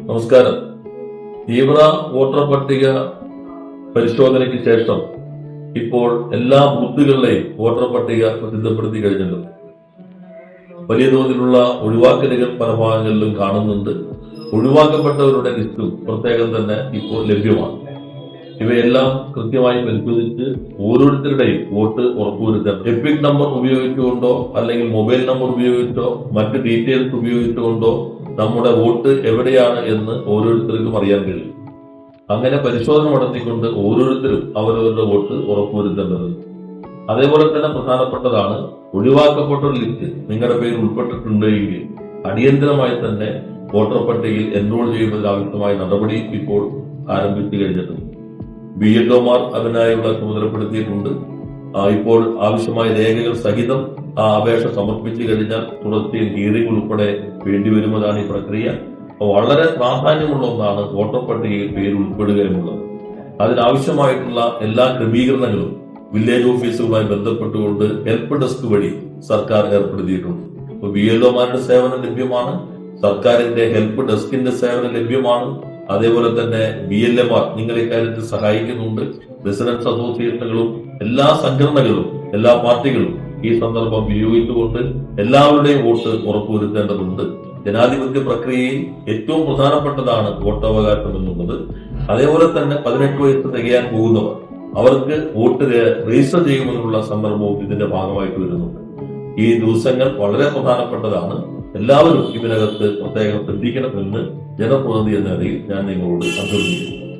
നമസ്കാരം. തീവ്ര വോട്ടർ പട്ടിക പരിശോധനയ്ക്ക് ശേഷം ഇപ്പോൾ എല്ലാ ബൂത്തുകളിലെയും വോട്ടർ പട്ടിക പ്രസിദ്ധപ്പെടുത്തി കഴിഞ്ഞല്ലോ. വലിയ തോതിലുള്ള ഒഴിവാക്കലുകൾ പല ഭാഗങ്ങളിലും കാണുന്നുണ്ട്. ഒഴിവാക്കപ്പെട്ടവരുടെ ലിസ്റ്റും പ്രത്യേകം തന്നെ ഇപ്പോൾ ലഭ്യമാണ്. ഇവയെല്ലാം കൃത്യമായി പരിശോധിച്ച് ഓരോരുത്തരുടെയും വോട്ട് ഉറപ്പുവരുത്തണം. എപ്പിക് നമ്പർ ഉപയോഗിച്ചുകൊണ്ടോ അല്ലെങ്കിൽ മൊബൈൽ നമ്പർ ഉപയോഗിച്ചോ മറ്റ് ഡീറ്റെയിൽസ് ഉപയോഗിച്ചുകൊണ്ടോ നമ്മുടെ വോട്ട് എവിടെയാണ് എന്ന് ഓരോരുത്തർക്കും അറിയാൻ കഴിയും. അങ്ങനെ പരിശോധന നടത്തിക്കൊണ്ട് ഓരോരുത്തരും അവരവരുടെ വോട്ട് ഉറപ്പുവരുത്തേണ്ടത്. അതേപോലെ തന്നെ പ്രധാനപ്പെട്ടതാണ് ഒഴിവാക്കപ്പെട്ട ഒരു ലിസ്റ്റ് നിങ്ങളുടെ പേര് ഉൾപ്പെട്ടിട്ടുണ്ട് എങ്കിൽ അടിയന്തരമായി തന്നെ വോട്ടർ പട്ടികയിൽ എൻറോൾ ചെയ്യുന്നതിന് ആവശ്യമായ നടപടി ഇപ്പോൾ ആരംഭിച്ചു കഴിഞ്ഞിട്ടുണ്ട്. ബി എൽഒമാർ അതിനായുള്ള ചുമതലപ്പെടുത്തിയിട്ടുണ്ട് ഇപ്പോൾ ആവശ്യമായ രേഖകൾ സഹിതം ആ അപേക്ഷ സമർപ്പിച്ചു കഴിഞ്ഞാൽ തുടർച്ചയും ഹീറിംഗ് ഉൾപ്പെടെ വേണ്ടിവരുന്നതാണ് ഈ പ്രക്രിയ. വളരെ പ്രാധാന്യമുള്ള ഒന്നാണ് വോട്ടർ പട്ടികയിൽ പേര് ഉൾപ്പെടുക എന്നുള്ളത്. അതിനാവശ്യമായിട്ടുള്ള എല്ലാ ക്രമീകരണങ്ങളും വില്ലേജ് ഓഫീസുകളുമായി ബന്ധപ്പെട്ടുകൊണ്ട് ഹെൽപ്പ് ഡെസ്ക് വഴി സർക്കാർ ഏർപ്പെടുത്തിയിട്ടുണ്ട്. ഇപ്പോൾ ബി എൽഒമാരുടെ സേവനം ലഭ്യമാണ്. സർക്കാരിന്റെ ഹെൽപ്പ് ഡെസ്കിന്റെ സേവനം ലഭ്യമാണ്. അതേപോലെ തന്നെ ബി എൽ എം ആർ നിങ്ങൾ ഇക്കാര്യത്തിൽ സഹായിക്കുന്നുണ്ട്. റെസിഡൻസ് അസോസിയേഷനുകളും എല്ലാ സംഘടനകളും എല്ലാ പാർട്ടികളും ഈ സന്ദർഭം വിനിയോഗിച്ചുകൊണ്ട് എല്ലാവരുടെയും വോട്ട് ഉറപ്പുവരുത്തേണ്ടതുണ്ട്. ജനാധിപത്യ പ്രക്രിയയിൽ ഏറ്റവും പ്രധാനപ്പെട്ടതാണ് വോട്ടവകാശം എന്നുള്ളത്. അതേപോലെ തന്നെ പതിനെട്ട് വയസ്സ് തികയാൻ പോകുന്നവർ അവർക്ക് വോട്ട് രജിസ്റ്റർ ചെയ്യുമെന്നുള്ള സന്ദർഭവും ഇതിന്റെ ഭാഗമായിട്ട് വരുന്നുണ്ട്. ഈ ദിവസങ്ങൾ വളരെ പ്രധാനപ്പെട്ടതാണ്. എല്ലാവരും ഇതിനകത്ത് പ്രത്യേകം ശ്രദ്ധിക്കണമെന്ന് ജനപ്രതിനിധി എന്ന നിലയിൽ ഞാൻ നിങ്ങളോട് അഭ്യർത്ഥിക്കുന്നു.